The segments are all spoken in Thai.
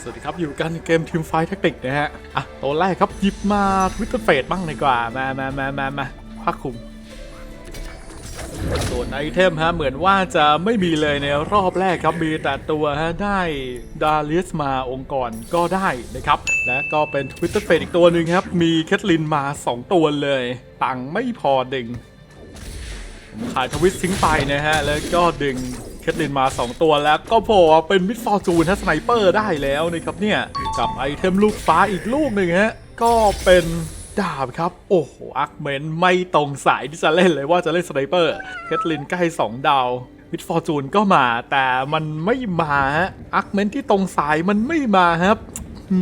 สวัสดีครับ อยู่กันเกมทีมไฟแท็กติกนะฮะ อะตัวแรกครับ หยิบมาวิตเตอร์เฟดบ้างดีกว่า มามามามามาพักคุมส่วนไอเทมฮะ เหมือนว่าจะไม่มีเลยในรอบแรกครับ มีแต่ตัวฮะ ได้ดาเลียสมาองค์กรก็ได้นะครับ และก็เป็นทวิตเตอร์เฟดอีกตัวหนึ่งครับ มีแคทลินมา 2 ตัวเลย ตังไม่พอดึงขายทวิตทิ้งไปนะฮะ แล้วก็ดึง ทลินมา 2 ตัวแล้วก็โผล่เป็นมิดฟอร์จูนทัสไนเปอร์ได้แล้วนะครับเนี่ยกับไอเทมลูกฟ้าอีกลูกหนึ่งฮะก็เป็นดาบครับ โอ้โหอาร์คเมนไม่ตรงสายที่จะเล่นเลยว่าจะเล่นสไนเปอร์เคทลินใกล้ 2 ดาวมิดฟอร์จูนก็มาแต่มันไม่มาฮะอาร์คเมนที่ตรงสายมันไม่มาครับหื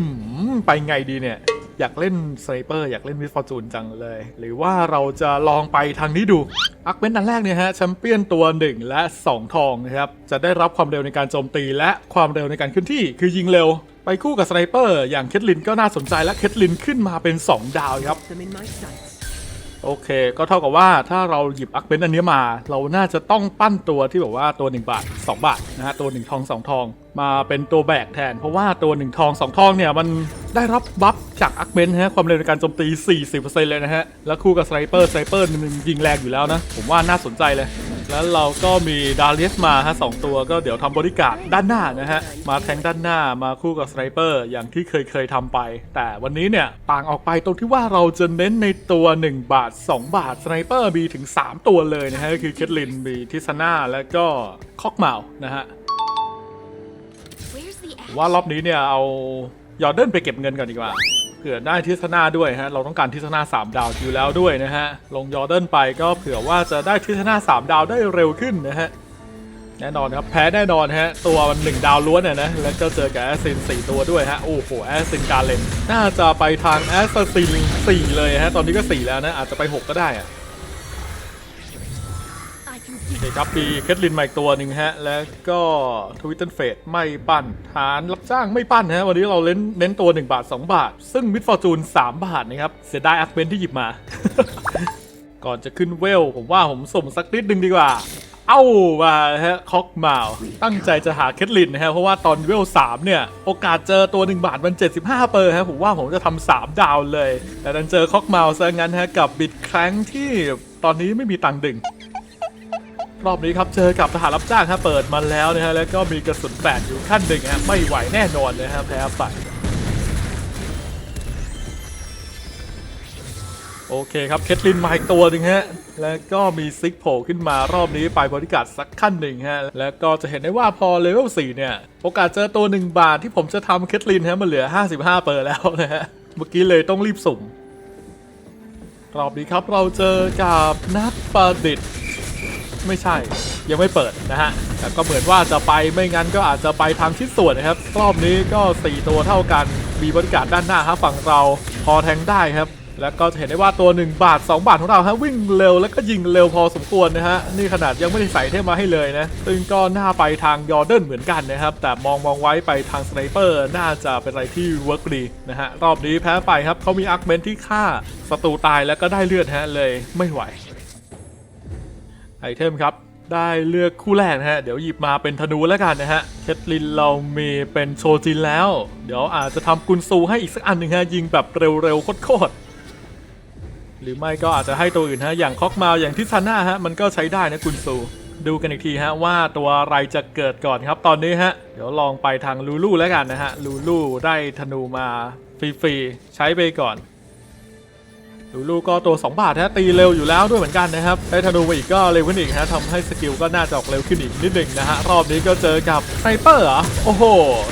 มไปไงดีเนี่ย อยากเล่นสไนเปอร์อยากเล่นมิสฟอร์จูนจังเลย หรือว่าเราจะลองไปทางนี้ดูอักเบนอันแรกเนี่ยฮะแชมเปี้ยนตัว 1 และ 2 ทองนะครับ จะได้รับความเร็วในการโจมตีและความเร็วในการขึ้นที่ คือยิงเร็ว ไปคู่กับสไนเปอร์อย่างเคทลินก็น่าสนใจและเคทลินขึ้นมาเป็น 2 ดาวครับ them in my sights. โอเค ก็เท่ากับว่าถ้าเราหยิบอักเบนอันเนี้ยมา เราน่าจะต้องปั้นตัวที่แบบว่าตัว 1 บาท 2 บาทนะฮะตัว 1 ทอง 2 ทอง มาเป็นตัวแบกแทน เพราะว่าตัว 1 ทอง 2 ทองเนี่ย มันได้รับบัฟจากอักเบนฮะความเร็วในการโจมตี 40%เลยนะฮะ แล้วคู่กับสไนเปอร์สไนเปอร์มันยิงแรงอยู่แล้วนะ ผมว่าน่าสนใจเลย แล้วเราก็มีดาเลียสมาฮะสองตัวก็เดี๋ยวทำบริการด้านหน้านะฮะ มาแทงด้านหน้ามาคู่กับสไนเปอร์อย่างที่เคยเคยทำไป แต่วันนี้เนี่ยต่างออกไปตรงที่ว่าเราจะเน้นในตัว 1 บาท 2 บาทสไนเปอร์มีถึง 3 ตัวเลยนะฮะก็คือเคทลินมีทิสนาแล้วก็คอกเมานะฮะ ว่ารอบนี้เนี่ยเอายอร์เดนไปเก็บเงินก่อนดีกว่าเผื่อได้ทิศนาด้วยฮะเราต้องการทิศนา3 ดาวอยู่แล้วด้วยนะฮะลงยอร์เดนไปก็เผื่อว่าจะได้ทิศนา3 ดาวได้เร็วขึ้นนะฮะแน่นอนครับแพ้แน่นอนฮะตัวมันหนึ่งดาวล้วนอะนะแล้วก็เจอกับแอสซิน4ตัวด้วยฮะโอ้โหแอสซินการเลนน่าจะไปทางแอสซิน4เลยฮะตอนนี้ก็4แล้วนะอาจจะไป6ก็ได้อะ เคครับมีเคทลินมาอีกตัวหนึ่งฮะ แล้วก็ทวิตเตอร์เฟดไม่ปั้น ฐานรับจ้างไม่ปั้นฮะ วันนี้เราเน้นเน้นตัว 1 บาท 2 บาท ซึ่งมิดฟอร์จูน 3 บาทนะครับ เสียดายอักเบนที่หยิบมา ก่อนจะขึ้นเวล ผมว่าผมส่งสักนิดหนึ่งดีกว่า เอ้ามาฮะคอกมาวตั้งใจจะหาเคทลินนะฮะ เพราะว่าตอนเวล 3 เนี่ย โอกาสเจอตัว 1 บาทมัน 75 เปอร์ฮะ ผมว่าผมจะทำ3ดาวเลย แต่ดันเจอคอกมาวซะงั้นฮะกับบิดแครั้งที่ตอนนี้ไม่มีตังค์ดึง รอบนี้ครับเจอกับทหารรับจ้างฮะเปิดมาแล้วนะฮะแล้วก็มีกระสุนแปดอยู่ขั้นหนึ่งฮะไม่ไหวแน่นอนนะฮะแพ้ไปโอเคครับเคทลินมาอีกตัวหนึ่งฮะแล้วก็มีซิกโผล่ขึ้นมารอบนี้ไปบริการสักขั้นหนึ่งฮะแล้วก็จะเห็นได้ว่าพอเลเวล4เนี่ยโอกาสเจอตัว 1 บาทที่ผมจะทำเคทลินฮะมันเหลือ 55 เปอร์แล้วนะฮะเมื่อกี้เลยต้องรีบสุ่มรอบนี้ครับเราเจอกับนักประดิษฐ์ ไม่ใช่ ยังไม่เปิดนะฮะแต่ก็เหมือนว่าจะไปไม่งั้นก็อาจจะไปทางชิ้นส่วนนะครับรอบนี้ก็ 4 ตัวเท่ากันมีบริการด้านหน้าครับฝั่งเราพอแทงได้ครับ แล้วก็จะเห็นได้ว่าตัว 1 บาท 2 บาทของเราฮะวิ่งเร็วแล้วก็ยิงเร็วพอสมควรนะฮะนี่ขนาดยังไม่ได้ใส่เทมมาให้เลยนะซึ่งก็น่าไปทางยอร์เดนเหมือนกันนะครับ แต่มองมองไว้ไปทางสไนเปอร์น่าจะเป็นอะไรที่เวิร์กดีนะฮะรอบนี้แพ้ไปครับเขามีอาร์คเมนที่ฆ่าศัตรูตายแล้วก็ได้เลือดฮะเลยไม่ไหว ไอเทมครับ ได้เลือกคู่แรกนะฮะ เดี๋ยวหยิบมาเป็นธนูแล้วกันนะฮะ เคทลินเรามีเป็นโชจินแล้ว เดี๋ยวอาจจะทำกุนซูให้อีกสักอันหนึ่งฮะ ยิงแบบเร็วๆโคตรๆ หรือไม่ก็อาจจะให้ตัวอื่นฮะ อย่างคอกมาอย่างทิซาน่าฮะ มันก็ใช้ได้นะกุนซู ดูกันอีกทีฮะว่าตัวอะไรจะเกิดก่อนครับ ตอนนี้ฮะ เดี๋ยวลองไปทางลูลูแล้วกันนะฮะ ลูลูได้ธนูมาฟรีๆ ใช้ไปก่อน ลูลูก็ตัว 2 บาทฮะตีเร็วอยู่แล้วด้วยเหมือนกันนะครับได้ธนูมาอีกก็เร็วขึ้นอีกฮะทำให้สกิลก็น่าจะออกเร็วขึ้นอีกนิดหนึ่งนะฮะรอบนี้ก็เจอกับสไนเปอร์เหรอโอ้โห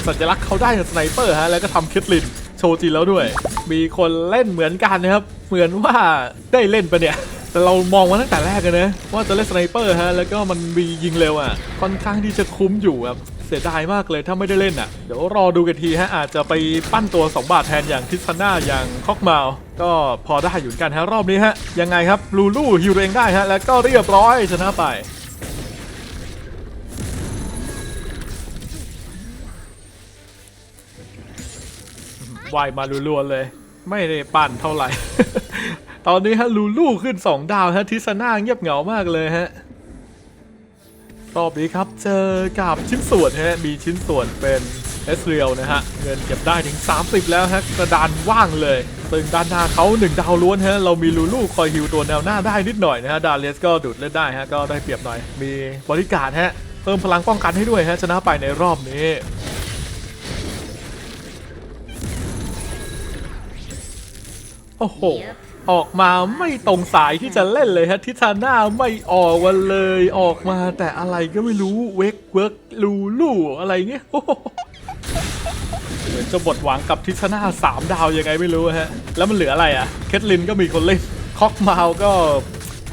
สัญลักษณ์เขาได้กับสไนเปอร์ฮะแล้วก็ทำคิดลินโชว์จีแล้วด้วย มีคนเล่นเหมือนกันนะครับ เหมือนว่าได้เล่นปะเนี่ยแต่เรามองมาตั้งแต่แรกเลยนะว่าจะเล่นสไนเปอร์ฮะแล้วก็มันมียิงเร็วอะค่อนข้างที่จะคุ้มอยู่ครับ เสียดายมากเลยถ้าไม่ได้เล่นอะ เดี๋ยวรอดูกันทีฮะ อาจจะไปปั้นตัว 2 บาทแทนอย่างทิสนาอย่างคอกมาวก็พอได้อยู่กันฮะรอบนี้ฮะ ยังไงครับลูลูฮิวเองได้ฮะ แล้วก็เรียบร้อยชนะไปวายมาลัวๆเลย ไม่ได้ปั่นเท่าไหร่ ตอนนี้ฮะลูลูขึ้น 2 ดาวฮะทิสนาเงียบเหงามากเลยฮะ รอบนี้ครับเจอกับชิ้นส่วนฮะมีชิ้นส่วนเป็นเอสเรียลนะฮะ เงินเก็บได้ถึง 30 แล้วฮะ กระดานว่างเลยซึ่งด้านหน้าเขา1ดาวล้วนฮะ เรามีลูลูคอยฮิวตัวแนวหน้าได้นิดหน่อยนะฮะ ดาเลสก็ดูดเล่นได้ฮะ ก็ได้เปรียบหน่อย มีบริการฮะ เพิ่มพลังป้องกันให้ด้วยฮะ ชนะไปในรอบนี้โอ้โห ออกมาไม่ตรงสายที่จะเล่นเลยฮะทิศหน้าไม่ออกวันเลยออกมาแต่อะไรก็ไม่รู้เวกเวิร์กลูลูอะไรเงี้ยเหมือนจะบดหวังกับทิชาน่าสามดาวยังไงไม่รู้ฮะ แล้วมันเหลืออะไรอะ เคทลินก็มีคนเล่น คอกมาวก็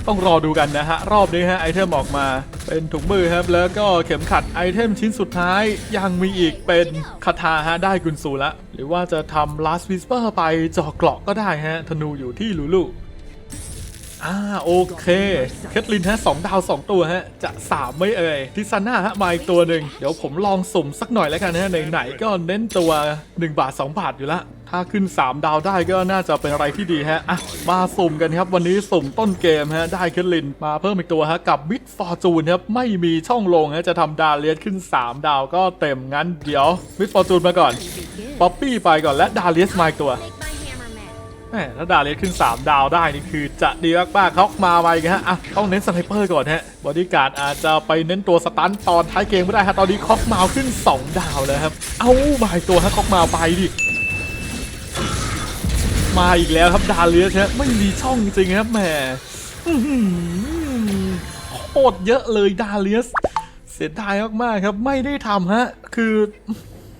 ต้องรอดูกันนะฮะ รอบนี้ฮะไอเทมออกมาเป็นถุงมือครับ แล้วก็เข็มขัดไอเทมชิ้นสุดท้ายยังมีอีกเป็นคาถาฮะได้กุนซูละ หรือว่าจะทำ last whisper ไปเจาะเกราะก็ได้ฮะ ธนูอยู่ที่ลูลู อ่าโอเคเคทลินฮะสองดาวสองตัวฮะ จะสามไม่เอ่ยทิซาน่าฮะมาอีกตัวหนึ่งเดี๋ยวผมลองสุ่มสักหน่อยแล้วกันฮะไหนๆก็เน้นตัว 1 บาท 2 บาทอยู่ละถ้าขึ้น 3 ดาวได้ก็น่าจะเป็นอะไรที่ดีฮะอะมาสุ่มกันครับ วันนี้สุ่มต้นเกมฮะ ได้เคทลินมาเพิ่มอีกตัวฮะ กับมิดฟอร์จูนครับ ไม่มีช่องลงฮะ จะทำดาวเลียสขึ้น 3 ดาวก็เต็มงั้นเดี๋ยวมิดฟอร์จูนมาก่อนป๊อปปี้ไปก่อนและดาเลียสมาอีกตัว แหมถ้าดาเลสขึ้น 3 ดาวได้นี่คือจะดีมากๆเขามาไปกันฮะอะต้องเน้นสไนเปอร์ก่อนฮะบอดี้การ์ดอาจจะไปเน้นตัวสตันตอนท้ายเกมก็ได้ฮะตอนนี้คอกมาขึ้น 2 ดาวแล้วครับ เอาบายตัวฮะคอกมาไปดิมาอีกแล้วครับดาเลสฮะไม่มีช่องจริงครับแหมโคตรเยอะเลยดาเลสเสียดายมากๆครับไม่ได้ทำฮะคือ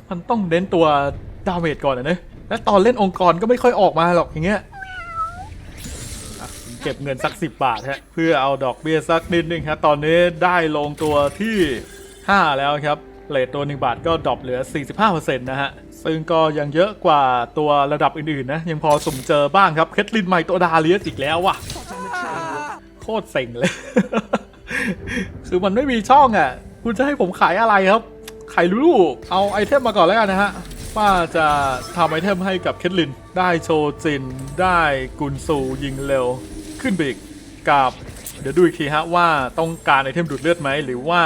มันต้องเน้นตัวดาเมจก่อนนะเนอะ และตอนเล่นองค์กรก็ไม่ค่อยออกมาหรอกอย่างเงี้ยอะเก็บเงินสัก 10 บาทฮะเพื่อเอาดอกเบี้ยสักนิดนึงครับตอนนี้ได้ลงตัวที่ 5 แล้วครับเลทตัว 1 บาทก็ดรอปเหลือ 45%นะฮะ ซึ่งก็ยังเยอะกว่าตัวระดับอื่นๆนะ ยังพอสุ่มเจอบ้างครับเคทลินใหม่ตัวดาเลียสอีกแล้วว่ะ โคตรเซ็งเลย คือมันไม่มีช่องอะ คุณจะให้ผมขายอะไรครับ ขายลูกเอาไอเทมมาก่อนแล้วกันนะฮะ ว่าจะทำไอเทมให้กับเคทลิน ได้โชจิน ได้กุนซูยิงเร็ว ขึ้นไปอีกกับ เดี๋ยวดูอีกทีฮะว่าต้องการไอเทมดูดเลือดไหม หรือว่า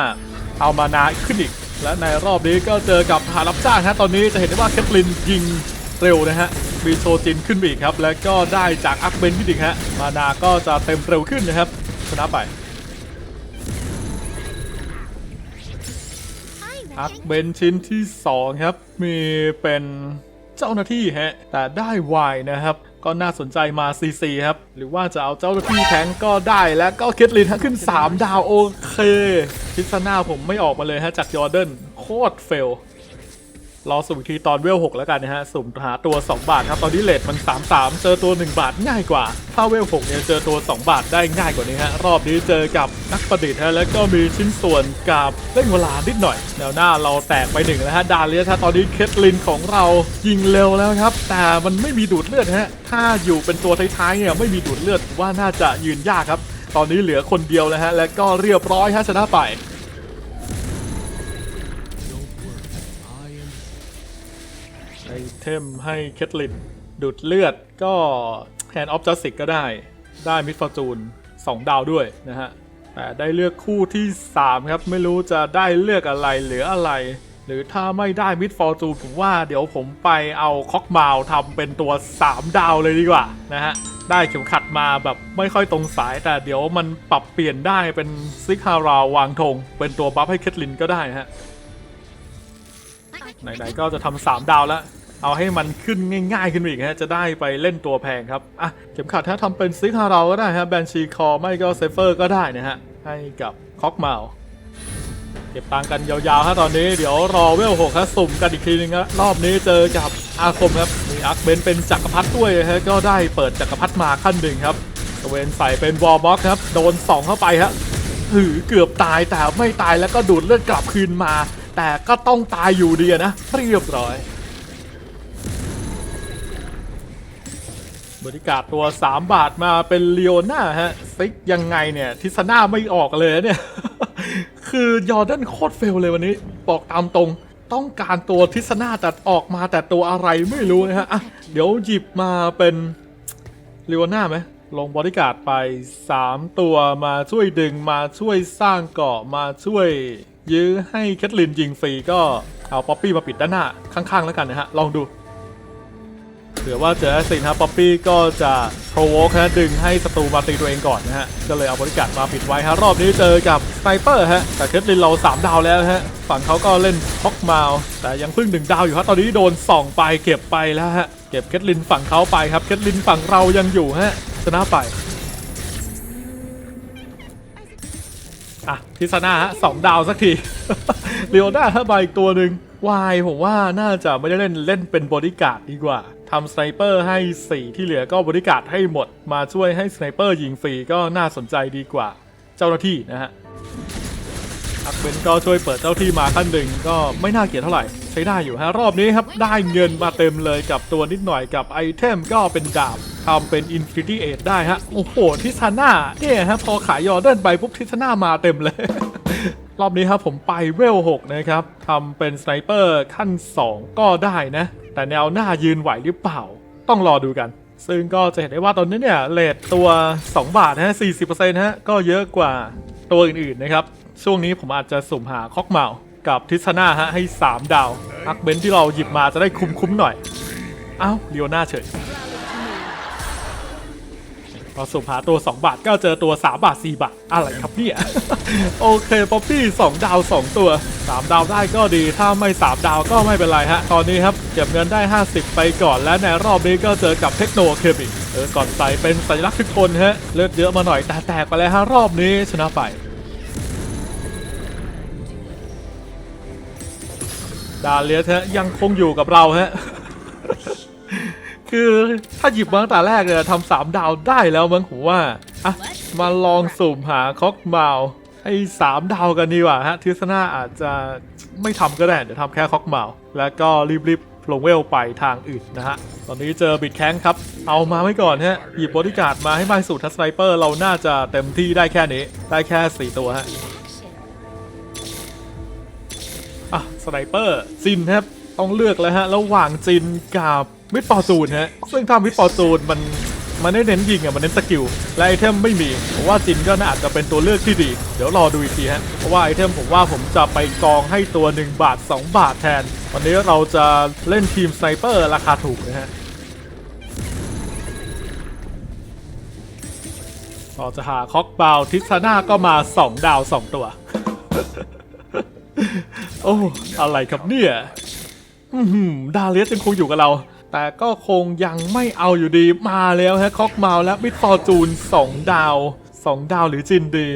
เอามานาขึ้นอีก และในรอบนี้ก็เจอกับทหารรับจ้างฮะตอนนี้จะเห็นได้ว่าเคทลินยิงเร็วนะฮะมีโชจินขึ้นไปอีกครับ แล้วก็ได้จากอักเบนขึ้นอีกฮะมานาก็จะเต็มเร็วขึ้นนะครับชนะไป อักเบนชิ้นที่ 2 ครับ มีเป็นเจ้าหน้าที่ฮะ แต่ได้วายนะครับ ก็น่าสนใจมา CC ครับ หรือว่าจะเอาเจ้าหน้าที่แทงก็ได้แล้วก็เคทลินขึ้น 3 ดาวโอเคพิซซ่าหน้าผมไม่ออกมาเลยฮะจากยอร์เดนโคตรเฟล รอสุ่มทีตอนเวล6แล้วกันนะฮะ สุ่มหาตัว 2 บาทครับ ตอนนี้เลทมัน3 3 เจอตัว 1 บาทง่ายกว่า ถ้าเวล6เนี่ยเจอตัว 2 บาทได้ง่ายกว่านี้ฮะ รอบนี้เจอกับนักประดิษฐ์ฮะแล้วก็มีชิ้นส่วนกับเล่นเวลานิดหน่อยแนวหน้าเราแตกไปหนึ่งแล้วฮะดาเลียสฮะตอนนี้เคทลินของเรายิงเร็วแล้วครับ แต่มันไม่มีดูดเลือดฮะถ้าอยู่เป็นตัวท้ายๆเนี่ยไม่มีดูดเลือดว่าน่าจะยืนยากครับ ตอนนี้เหลือคนเดียวแล้วฮะและก็เรียบร้อยฮะชนะไป เทมให้เคทลินดูดเลือดก็ Hand of Justice ก็ได้ ได้มิดฟอร์จูน2ดาวด้วยนะฮะ แต่ได้เลือกคู่ที่ 3 ครับ ไม่รู้จะได้เลือกอะไรหลืออะไร หรือถ้าไม่ได้มิดฟอร์จูนผมว่าเดี๋ยวผมไปเอาคอกมาวทำเป็นตัว 3 ดาวเลยดีกว่านะฮะ ได้เข็มขัดมาแบบไม่ค่อยตรงสาย แต่เดี๋ยวมันปรับเปลี่ยนได้เป็นซิกฮาราววางธงเป็นตัวบัฟให้เคทลินก็ได้ฮะไหนๆก็จะทำสามดาวแล้ว เอาให้มันขึ้นง่ายๆขึ้นอีกฮะจะได้ไปเล่นตัวแพงครับอะเข็มขัดถ้าทำเป็นซิกฮาเราก็ได้ฮะแบนชีคอไม่ก็เซฟเฟอร์ก็ได้นะฮะให้กับคอกเมาเก็บตังค์กันยาวๆฮะตอนนี้เดี๋ยวรอเวลหกฮะสุ่มกันอีกทีนึงฮะรอบนี้เจอกับอาคมครับมีอาร์คเบนเป็นจักรพรรดิด้วยฮะก็ได้เปิดจักรพรรดิมาขั้นหนึ่งครับเวนใส่เป็นวอลบ็อกครับโดนสองเข้าไปฮะหือเกือบตายแต่ไม่ตายแล้วก็ดูดเลือดกลับคืนมา แต่ก็ต้องตายอยู่ดีนะเรียบร้อย บริการตัว 3 บาทมาเป็นเลโอน่าฮะซิกยังไงเนี่ย ทิศนาไม่ออกเลยเนี่ย คือยอร์แดนโคตรเฟลเลยวันนี้ บอกตามตรงต้องการตัวทิศนาแต่ออกมาแต่ตัวอะไรไม่รู้นะฮะอะเดี๋ยวหยิบมาเป็นเลโอน่าไหมลงบริการไป 3 ตัวมาช่วยดึงมาช่วยสร้างเกาะมาช่วย ยื้อให้แคทลินยิงฟรีก็เอาป๊อปปี้มาปิดด้านหน้าข้างๆแล้วกันนะฮะลองดู เผื่อว่าเจอแอสซินฮะป๊อปปี้ก็จะโปรโวคฮะดึงให้ศัตรูมาตีตัวเองก่อนนะฮะ ก็เลยเอาบริการมาปิดไว้ฮะรอบนี้เจอกับสไนเปอร์ฮะ แต่เคทลินเรา 3 ดาวแล้วฮะ ฝั่งเขาก็เล่นพ็อกมาลแต่ยังเพิ่งหนึ่งดาวอยู่ฮะตอนนี้โดนส่องไปเก็บไปแล้วฮะ เก็บเคทลินฝั่งเขาไปครับเคทลินฝั่งเรายังอยู่ฮะชนะไปอะพิซนาฮะสองดาวสักทีเลีโอน่าฮะมาอีกตัวหนึ่งวายผมว่าน่าจะไม่ได้เล่นเล่นเป็นบริการดดีกว่า ทำสไนเปอร์ให้ 4 ที่เหลือก็บริการให้หมด มาช่วยให้สไนเปอร์ยิงฟรีก็น่าสนใจดีกว่าเจ้าหน้าที่นะฮะอักเบนก็ช่วยเปิดเจ้าที่มาขั้นหนึ่งก็ไม่น่าเกลียดเท่าไหร่ ใช้ได้อยู่ฮะรอบนี้ครับ ได้เงินมาเต็มเลยกับตัวนิดหน่อยกับไอเทมก็เป็นดาบทำเป็น Infinity Age ได้ฮะ โอ้โห ทิซาน่าเนี่ยฮะ พอขายยอร์เดินไปปุ๊บทิซาน่ามาเต็มเลย รอบนี้ครับผมไปเวล 6 นะครับทำเป็นสไนเปอร์ขั้น 2 ก็ได้นะ แต่แนวหน้ายืนไหวหรือเปล่า ต้องรอดูกัน ซึ่งก็จะเห็นได้ว่าตอนนี้เนี่ยเลทตัว 2 บาทนะฮะ40%ฮะก็เยอะกว่าตัวอื่นๆนะครับ ช่วงนี้ผมอาจจะสุ่มหาคอกเมากับทิศนาฮะให้ 3 ดาวอักเบนที่เราหยิบมาจะได้คุ้มๆหน่อย เอ้าเลียวหน้าเฉย พอสุ่มหาตัว 2 บาทก็เจอตัว 3 บาท 4 บาท อะไรครับเนี่ย โอเคป๊อปปี้ 2 ดาว 2 ตัว 3 ดาวได้ก็ดีถ้าไม่ 3 ดาวก็ไม่เป็นไรฮะ ตอนนี้ครับ เก็บเงินได้ 50 ไปก่อนและในรอบนี้ก็เจอกับเทคโนเคมิเออก่อนใส่เป็นสัญลักษณ์ทุกคนฮะ เลือดเยอะมาหน่อยแต่แตกไปแล้วฮะรอบนี้ชนะไปดาเลียสฮะยังคงอยู่กับเราฮะ คือถ้าหยิบมาตั้งแต่แรกเนี่ยทำสามดาวได้แล้วมั้งผมว่าอะมาลองสุ่มหาคอกเมาให้สามดาวกันดีกว่าฮะทิสนาอาจจะไม่ทำก็ได้ เดี๋ยวทำแค่คอกเมาแล้วก็รีบๆลงเวลไปทางอื่นนะฮะ ตอนนี้เจอบิดแข้งครับ เอามาไว้ก่อนฮะ หยิบบริการดมาให้มากสุดทัสไนเปอร์เราน่าจะเต็มที่ได้แค่นี้ ได้แค่ 4 ตัวฮะอะสไนเปอร์จินครับ ต้องเลือกแล้วฮะ ระหว่างจินกับ มิดฟอร์จูนฮะซึ่งถ้ามิดฟอร์จูนมันมันไม่ได้เน้นยิงอะมันเน้นสกิลและไอเทมไม่มีผมว่าจินก็น่าอาจจะเป็นตัวเลือกที่ดี เดี๋ยวรอดูอีกทีฮะเพราะว่าไอเทมผมว่าผมจะไปกองให้ตัว 1 บาท 2 บาทแทน วันนี้เราจะเล่นทีมสไนเปอร์ราคาถูกนะฮะพอจะหาคอกบาวทิซาน่าก็มา 2 ดาว 2 ตัว โอ้อะไรครับเนี่ยดาเลียสยังคงอยู่กับเรา แต่ก็คงยังไม่เอาอยู่ดีมาแล้วฮะคอกเมาและมิดฟอร์จูน 2 ดาว 2 ดาวหรือจินดี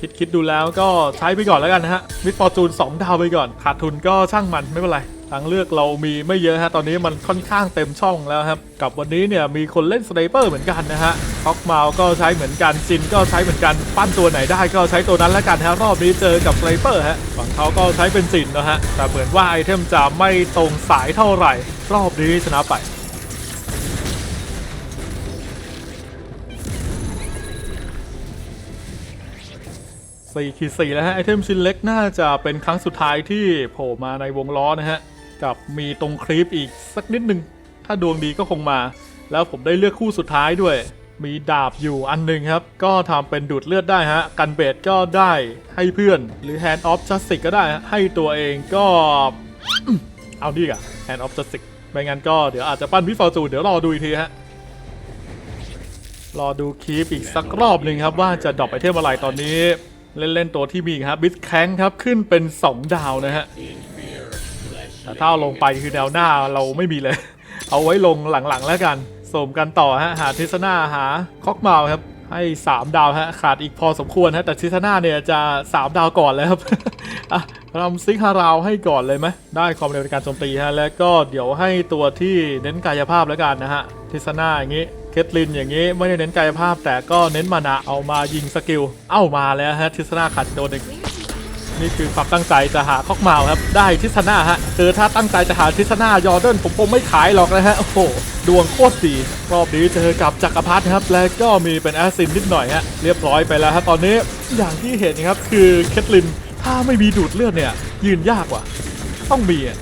คิดคิดดูแล้วก็ใช้ไปก่อนแล้วกันนะฮะมิดฟอร์จูน 2 ดาวไปก่อน ขาดทุนก็ช่างมันไม่เป็นไรทางเลือกเรามีไม่เยอะฮะ ตอนนี้มันค่อนข้างเต็มช่องแล้วครับ กับวันนี้เนี่ยมีคนเล่นสไนเปอร์เหมือนกันนะฮะท็อกมาก็ใช้เหมือนกันจินก็ใช้เหมือนกัน ปั้นตัวไหนได้ก็ใช้ตัวนั้นแล้วกันฮะ รอบนี้เจอกับสไนเปอร์ฮะฝั่งเขาก็ใช้เป็นจินนะฮะ แต่เหมือนว่าไอเทมจะไม่ตรงสายเท่าไหร่ รอบนี้ชนะไป4ขีด4แล้วฮะ ไอเทมชิ้นเล็กน่าจะเป็นครั้งสุดท้ายที่โผล่มาในวงล้อนะฮะ กับมีตรงคลิปอีกสักนิดหนึ่ง ถ้าดวงดีก็คงมา แล้วผมได้เลือกคู่สุดท้ายด้วย มีดาบอยู่อันหนึ่งครับ ก็ทำเป็นดูดเลือดได้ฮะ กันเบดก็ได้ให้เพื่อน หรือ Hand of Justice ก็ได้ให้ตัวเองก็เอาดีกว่า Hand of Justice ไม่งั้นก็เดี๋ยวอาจจะปั้นวิฟอร์จูนเดี๋ยวรอดูอีกทีฮะ รอดูคลิปอีกสักรอบหนึ่งครับว่าจะดรอปไอเทมอะไรตอนนี้ เล่น ๆ ตัวที่มีครับบิสแคงครับขึ้นเป็น 2 ดาวนะฮะแต่ถ้าเอาลงไปคือแนวหน้าเราไม่มีเลย เอาไว้ลงหลังๆแล้วกันสมกันต่อฮะหาทิศนาหาคอกเมาครับให้ 3 ดาวฮะขาดอีกพอสมควรฮะแต่ทิศนาเนี่ยจะ 3 ดาวก่อนแล้วครับ ทำซิกฮาราวให้ก่อนเลยไหมได้ความเร็วในการโจมตีฮะแล้วก็เดี๋ยวให้ตัวที่เน้นกายภาพแล้วกันนะฮะทิศนาอย่างนี้เคทลินอย่างนี้ไม่ได้เน้นกายภาพ แต่ก็เน้นมานะเอามายิงสกิลเอ้ามาแล้วฮะทิศนาขัดโดนหนึ่งนี่คือความตั้งใจจะหาคอกเมาครับ ได้ทิศนาฮะคือถ้าตั้งใจจะหาทิศนายอร์เดนผมคงไม่ขายหรอกนะฮะ โอ้โห ดวงโคตรดีรอบนี้เจอกับจักรพรรดิครับ และก็มีเป็นแอสซินนิดหน่อยฮะ เรียบร้อยไปแล้วฮะตอนนี้อย่างที่เห็นครับคือเคทลิน ถ้าไม่มีดูดเลือดเนี่ย ยืนยากว่ะ ต้องมีอะ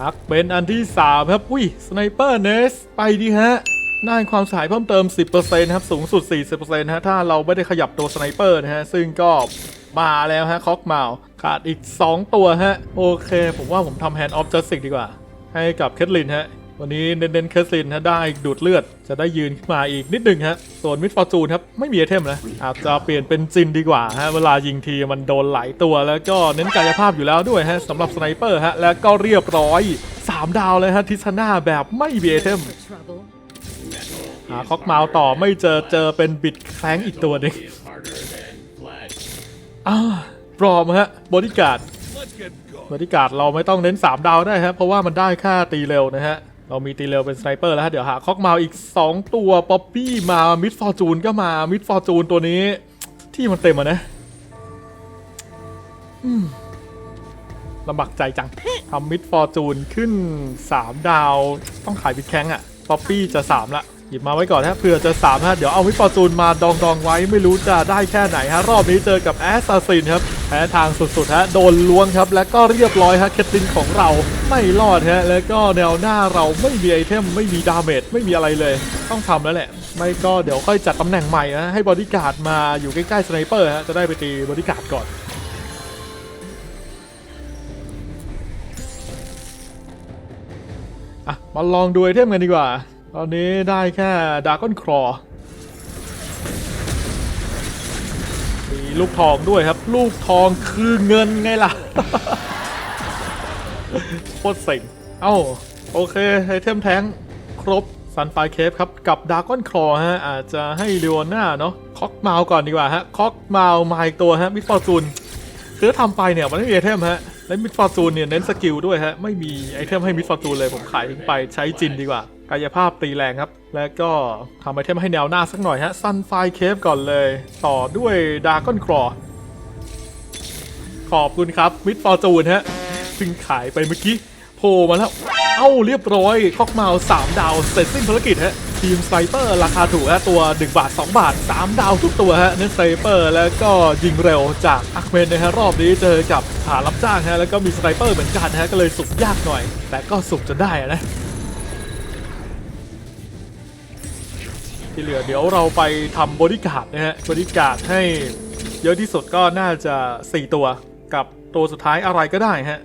ฮักเป็นอันที่ 3 ครับ อุ้ยสไนเปอร์เนส ไปดีฮะได้ความสายเพิ่มเติม 10%นะครับ สูงสุด 40%นะฮะ ถ้าเราไม่ได้ขยับตัวสไนเปอร์นะฮะ ซึ่งก็มาแล้วฮะ คอกเมาขาดอีก 2 ตัวฮะ โอเค ผมว่าผมทำแฮนด์ออฟจัสติกดีกว่า ให้กับเคทลินฮะ วันนี้เน้นๆเคทลินฮะได้ดูดเลือดจะได้ยืนขึ้นมาอีกนิดหนึ่งฮะส่วนมิดฟอร์จูนครับไม่มีไอเทมนะอาจจะเปลี่ยนเป็นจินดีกว่าฮะเวลายิงทีมันโดนหลายตัวแล้วก็เน้นกายภาพอยู่แล้วด้วยฮะสำหรับสไนเปอร์ฮะแล้วก็เรียบร้อย 3 ดาวเลยฮะทิศนาแบบไม่มีไอเทมหาคอกเมาส์ต่อไม่เจอเจอเป็นบิดแคลงอีกตัวหนึงอ่าปลอมฮะบริการดบริการดเราไม่ต้องเน้น 3 ดาวได้ฮะเพราะว่ามันได้ค่าตีเร็วนะฮะ เรามีตีเร็วเป็นสไนเปอร์แล้วฮะเดี๋ยวหาคอกมาอีก 2 ตัวป๊อปปี้มามิดฟอร์จูนก็มามิดฟอร์จูนตัวนี้ ที่มันเต็มอะนะอืมลำบากใจจังทำมิดฟอร์จูนขึ้น 3 ดาว ต้องขายบิดแคงอะป๊อปปี้จะ 3 ละ ยิบมาไว้ก่อนนะเผื่อจะ3ฮะเดี๋ยวเอามิดฟอร์จูนมาดองดองไว้ไม่รู้จะได้แค่ไหนฮะรอบนี้เจอกับแอสซัสซินครับแพ้ทางสุดๆฮะโดนล้วงครับ แล้วก็เรียบร้อยฮะเคทลินของเราไม่รอดฮะแล้วก็แนวหน้าเราไม่มีไอเทมไม่มีดาเมจไม่มีอะไรเลย ต้องทำแล้วแหละ ไม่ก็เดี๋ยวค่อยจัดตำแหน่งใหม่นะให้บอดี้การ์ดมาอยู่ใกล้ๆสไนเปอร์ฮะจะได้ไปตีบอดี้การ์ดก่อนอะมาลองดูไอเทมกันดีกว่า ตอนนี้ได้แค่ดาร์กอนครอมีลูกทองด้วยครับ ลูกทองคือเงินไงล่ะ โคตรเส็งเอ้า โอเค ไอเทมแท้งครบซันไฟเคฟครับ กับดาร์กอนครอฮะ อาจจะให้เลโอน่าเนาะคอกเมาก่อนดีกว่าฮะคอกเมามาอีกตัวฮะมิฟอร์จูนคือถ้าทำไปเนี่ยมันไม่มีไอเทมฮะและมิดฟอร์จูนเนี่ยเน้นสกิลด้วยฮะ ไม่มีไอเทมให้มิดฟอร์จูนเลยผมขายทิ้งไปใช้จินดีกว่าายภาพตีแรงครับ แล้วก็ทำไอเทมให้แนวหน้าสักหน่อยฮะซันไฟเคฟก่อนเลย ต่อด้วยดาร์กอนครอขอบคุณครับมิดฟอร์จูนฮะซึ่งขายไปเมื่อกี้โผล่มาแล้ว เอ้าเรียบร้อยคอกเมาสามดาวเสร็จสิ้นภารกิจฮะทีมสไนเปอร์ราคาถูกฮะตัว 1 บาท 2 บาท 3 ดาวทุกตัวฮะเน้นสไนเปอร์แล้วก็ยิงเร็วจากอัคเมนนะฮะรอบนี้เจอกับหารับจ้างฮะแล้วก็มีสไนเปอร์เหมือนกันฮะก็เลยสุกยากหน่อย แต่ก็สุกจนได้นะ ที่เหลือเดี๋ยวเราไปทำบริการดนะฮะบริการดให้เยอะที่สุดก็น่าจะ 4 ตัวกับตัวสุดท้ายอะไรก็ได้ฮะ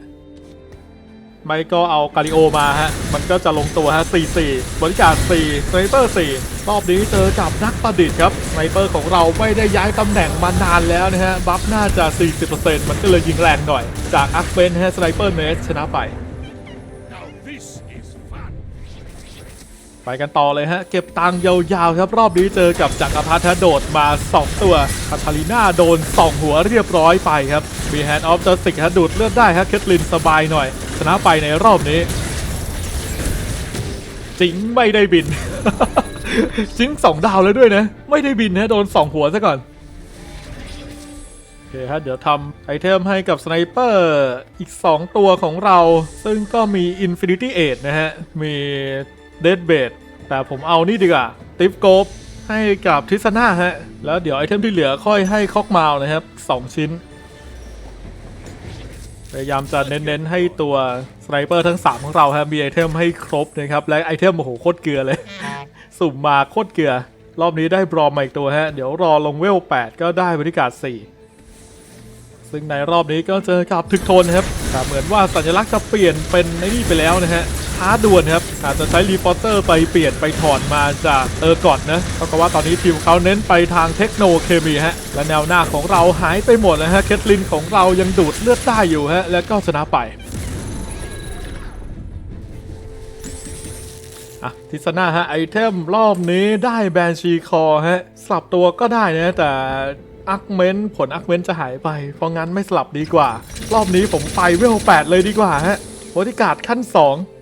ไม่ก็เอากาลิโอมาฮะ มันก็จะลงตัวฮะ 4-4 บริการ 4 สไนเปอร์ 4 รอบนี้เจอกับนักประดิษฐ์ครับ สไนเปอร์ของเราไม่ได้ย้ายตำแหน่งมานานแล้วนะฮะ บัฟน่าจะ 40%มันก็เลยยิงแรงหน่อย จากอัคเบนฮะ สไนเปอร์เนสชนะไป ไปกันต่อเลยฮะ เก็บตังค์ยาวๆครับรอบนี้เจอกับจักรพรรดิโดดมา 2 ตัวคาทาลิน่าโดน 2 หัวเรียบร้อยไปครับมีแฮนด์ออฟเจัสติกฮะดูดเลือดได้ฮะเคทลินสบายหน่อย ชนะไปในรอบนี้ จริงไม่ได้บิน จริง 2 ดาวแล้วด้วยนะ ไม่ได้บินนะโดน 2 หัวซะก่อนโอเคฮะเดี๋ยวทำไอเทมให้กับสไนเปอร์อีก 2 ตัวของเรา ซึ่งก็มี Infinity a นะฮะ มี Dead b a d แต่ผมเอานี่ดีกว่าติฟโกบให้กับทิสนาฮะ แล้วเดี๋ยวไอเทมที่เหลือค่อยให้คอกมาวนะครับ 2 ชิ้น พยายามจะเน้นๆให้ตัวสไนเปอร์ทั้ง 3 ของเราฮะมีไอเทมให้ครบนะครับ และไอเทมโอ้โหโคตรเกลือเลย สุ่มมาโคตรเกลือ รอบนี้ได้บรอมมาอีกตัวฮะ เดี๋ยวรอลงเวล 8 ก็ได้บริการ 4 ซึ่งในรอบนี้ก็เจอกับทึกโทนครับแต่เหมือนว่าสัญลักษณ์จะเปลี่ยนเป็นไอ้นี่ไปแล้วนะฮะท้าด่วนครับ อาจจะใช้รีพอร์เตอร์ไปเปลี่ยนไปถอนมาจากเออร์ก่อนนะเท่ากับว่าตอนนี้ทีมเขาเน้นไปทางเทคโนเคมีฮะและแนวหน้าของเราหายไปหมดนะฮะเคทลินของเรายังดูดเลือดได้อยู่ฮะแล้วก็ชนะไปอะทิศนาฮะไอเทมรอบนี้ได้แบนชีคอฮะสลับตัวก็ได้นะแต่อักเมนผลอักเมนจะหายไป เพราะงั้นไม่สลับดีกว่า รอบนี้ผมไปเวล8เลยดีกว่าฮะโพธิการ์ดขั้น 2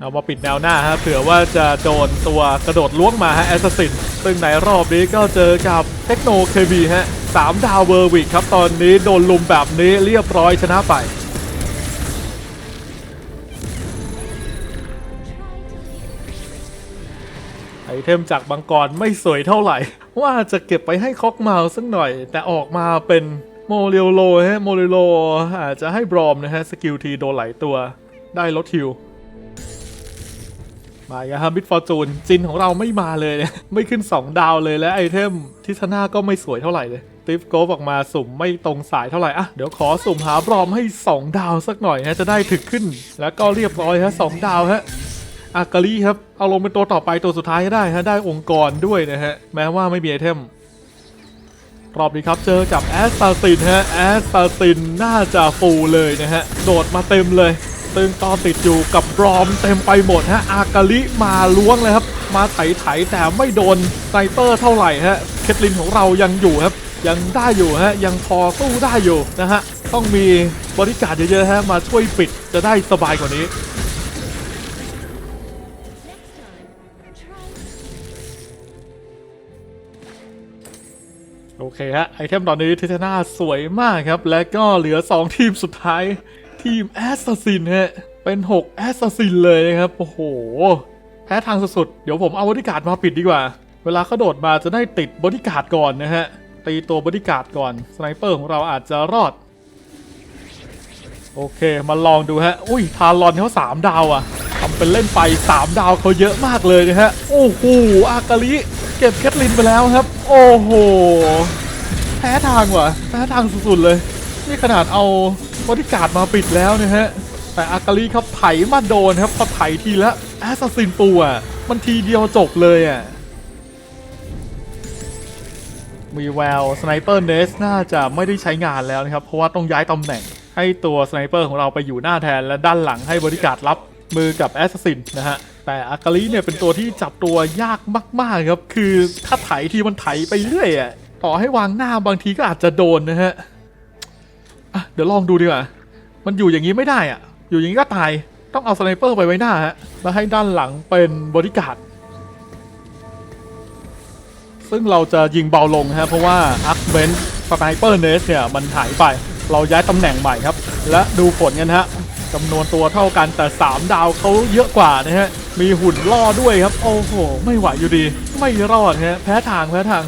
เอามาปิดแนวหน้าฮะเผื่อว่าจะโดนตัวกระโดดล้วงมาฮะแอสซัสซินซึ่งในรอบนี้ก็เจอกับเทคโนเคบีฮะสามดาวเวอร์วิกครับ ตอนนี้โดนลุมแบบนี้เรียบร้อยชนะไปไอเทมจากบังกรไม่สวยเท่าไหร่ ว่าจะเก็บไปให้คอกเมาสักหน่อย แต่ออกมาเป็นโมเรลโลฮะโมเรลโลอาจจะให้บรอมนะฮะ สกิลทีโดนหลายตัวได้ลดฮิว มาอีกแล้วครับมิดฟอร์จูนจินของเราไม่มาเลยเนี่ยไม่ขึ้น 2 ดาวเลยและไอเทมทิศนาก็ไม่สวยเท่าไหร่เลยติฟโกฟออกมาสุ่มไม่ตรงสายเท่าไหร่อะเดี๋ยวขอสุ่มหาบรอมให้ 2 ดาวสักหน่อยฮะจะได้ถึกขึ้น แล้วก็เรียบร้อยฮะสองดาวฮะอากาลีครับเอาลงเป็นตัวต่อไปตัวสุดท้ายได้ฮะได้องค์กรด้วยนะฮะแม้ว่าไม่มีไอเทมรอบนี้ครับเจอกับแอสซาซินฮะแอสซาซินน่าจะฟูเลยนะฮะโดดมาเต็มเลย ตึงต่อติดอยู่กับบรอมเต็มไปหมดฮะอากาลิมาล้วงเลยครับ มาไถไถแต่ไม่โดนไซเปอร์เท่าไหร่ฮะเคทลินของเรายังอยู่ครับ ยังได้อยู่ฮะยังพอสู้ได้อยู่นะฮะต้องมีบริการเยอะๆฮะมาช่วยปิดจะได้สบายกว่านี้โอเคฮะไอเทมตอนนี้เทเทนาสวยมากครับ และก็เหลือ 2 ทีมสุดท้าย ทีมแอสซัสซินฮะ เป็น6แอสซัสซินเลยนะครับ โอ้โห แพ้ทางสุดๆ เดี๋ยวผมเอาบริการมาปิดดีกว่า เวลาเขาโดดมาจะได้ติดบริการก่อนนะฮะ ตีตัวบริการก่อน สไนเปอร์ของเราอาจจะรอด โอเค มาลองดูฮะ อุ้ย ทารอนเขา3ดาวอะทำเป็นเล่นไป 3 ดาวเขาเยอะมากเลยนะฮะ โอ้โห อากาลิเก็บแคทลินไปแล้วครับ โอ้โห แพ้ทางว่ะ แพ้ทางสุดๆเลย นี่ขนาดเอา บริการดมาปิดแล้วนะฮะ แต่อากาลิครับไถมาโดนครับพอไถทีละแอสซัสซินปูอะมันทีเดียวจบเลยอะมีแววสไนเปอร์เนสน่าจะไม่ได้ใช้งานแล้วนะครับ เพราะว่าต้องย้ายตำแหน่ง ให้ตัวสไนเปอร์ของเราไปอยู่หน้าแทน และด้านหลังให้บริการดรับมือกับแอสซัสซินนะฮะ แต่อากาลิเนี่ยเป็นตัวที่จับตัวยากมาก ๆ ครับ คือถ้าไถทีมันไถไปเรื่อยอะต่อให้วางหน้าบางทีก็อาจจะโดนนะฮะ อะเดี๋ยวลองดูดีกว่า มันอยู่อย่างนี้ไม่ได้อะ อยู่อย่างนี้ก็ตาย ต้องเอาสไนเปอร์ไปไว้หน้าฮะ แล้วให้ด้านหลังเป็นบริการดซึ่งเราจะยิงเบาลงฮะ เพราะว่าอาร์คเบนสไนเปอร์เนสเนี่ยมันหายไป เราย้ายตำแหน่งใหม่ครับ และดูผลกันฮะจำนวนตัวเท่ากันแต่ 3 ดาวเขาเยอะกว่านะฮะ มีหุ่นล่อด้วยครับ โอ้โห ไม่ไหวอยู่ดี ไม่รอดฮะ แพ้ทางแพ้ทาง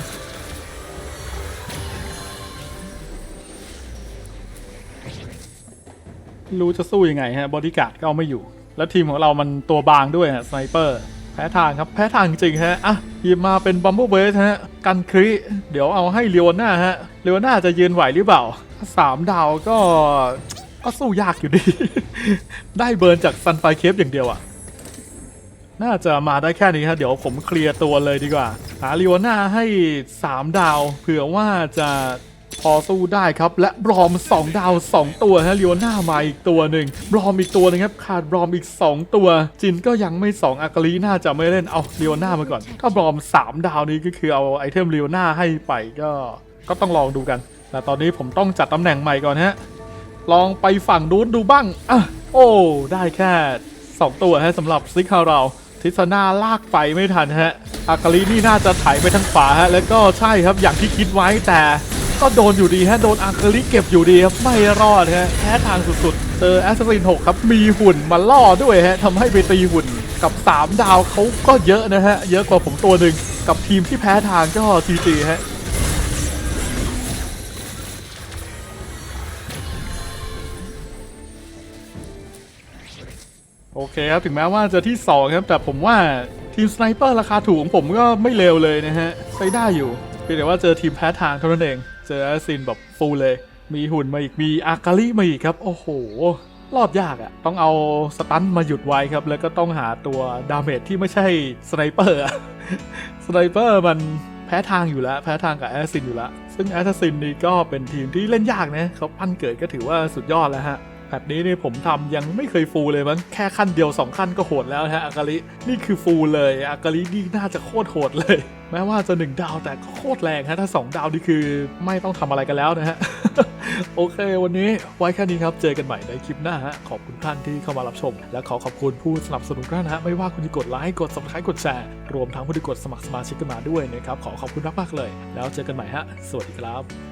รู้จะสู้ยังไงฮะบอดี้การ์ดก็เอาไม่อยู่ แล้วทีมของเรามันตัวบางด้วยฮะสไนเปอร์แพ้ทางครับแพ้ทางจริงฮะอะหยิบมาเป็นบัมเบิลเบสฮะกันคริเดี๋ยวเอาให้เลวน่าฮะเลวน่าจะยืนไหวหรือเปล่าสามดาวก็ก็สู้ยากอยู่ดี ได้เบิร์นจากซันไฟเคฟอย่างเดียวอะน่าจะมาได้แค่นี้ครับเดี๋ยวผมเคลียร์ตัวเลยดีกว่า หาเลียวน่าให้ 3 ดาว เผื่อว่าจะ พอสู้ได้ครับ และบรอม 2 ดาว 2 ตัวฮะเลียวน่ามาอีกตัวหนึ่งบรอมอีกตัวนึงครับขาดบรอมอีก 2 ตัว จินก็ยังไม่ 2อากาลีน่าจะไม่เล่นเอาเลียวน่ามาก่อน ถ้าบรอม 3 ดาวนี้ก็คือเอาไอเทมเลียวน่าให้ไปก็ก็ต้องลองดูกันแต่ตอนนี้ผมต้องจัดตำแหน่งใหม่ก่อนฮะลองไปฝั่งนู้นดูบ้างอะโอ้ได้แค่ 2 ตัวฮะสำหรับซิกฮาเราทิศนาลากไปไม่ทันฮะอากาลีนี่น่าจะไถไปทางขวาฮะแล้วก็ใช่ครับอย่างที่คิดไว้แต่ ก็โดนอยู่ดีฮะ โดนอากาลีเก็บอยู่ดีครับ ไม่รอดฮะแพ้ทางสุดๆ เจอแอสซิน6ครับ มีหุ่นมาล่อด้วยฮะทำให้ไปตีหุ่นกับ 3 ดาวเขาก็เยอะนะฮะ เยอะกว่าผมตัวหนึ่งกับทีมที่แพ้ทางก็ทีจีฮะโอเคครับถึงแม้ว่าจะที่ 2 ครับ แต่ผมว่าทีมสไนเปอร์ราคาถูกของผมก็ไม่เลวเลยนะฮะใช้ได้อยู่เพียงแต่ว่าเจอทีมแพ้ทางเท่านั้นเอง เจอแอสซินแบบฟูลเลย มีหุ่นมาอีก มีอากาลิมาอีกครับ โอ้โห รอดยากอะ่ะ ต้องเอาสตันมาหยุดไว้ครับ แล้วก็ต้องหาตัวดาเมจที่ไม่ใช่สไนเปอร์อะสไนเปอร์มันแพ้ทางอยู่แล้ว แพ้ทางกับแอสซินอยู่แล้ว ซึ่งแอสซินนี่ก็เป็นทีมที่เล่นยากนะเขาปั้นเกิดก็ถือว่าสุดยอดแล้วฮะ แบบนี้นี่ผมทำยังไม่เคยฟูลเลยมั้งแค่ขั้นเดียว 2 ขั้นก็โหดแล้วนะฮะอากาลินี่คือฟูลเลยอากาลินี่น่าจะโคตรโหดเลย แม้ว่าจะ 1 ดาวแต่ก็โคตรแรงฮะถ้า 2 ดาวนี่คือไม่ต้องทำอะไรกันแล้วนะฮะโอเค วันนี้ไว้แค่นี้ครับ เจอกันใหม่ในคลิปหน้าฮะ ขอบคุณท่านที่เข้ามารับชม และขอขอบคุณผู้สนับสนุนท่านฮะ ไม่ว่าคุณจะกดไลค์ กด subscribe กดแชร์ รวมทั้งผู้ที่กดสมัครสมาชิกกันมาด้วยนะครับ ขอขอบคุณมากๆเลย แล้วเจอกันใหม่ฮะ สวัสดีครับ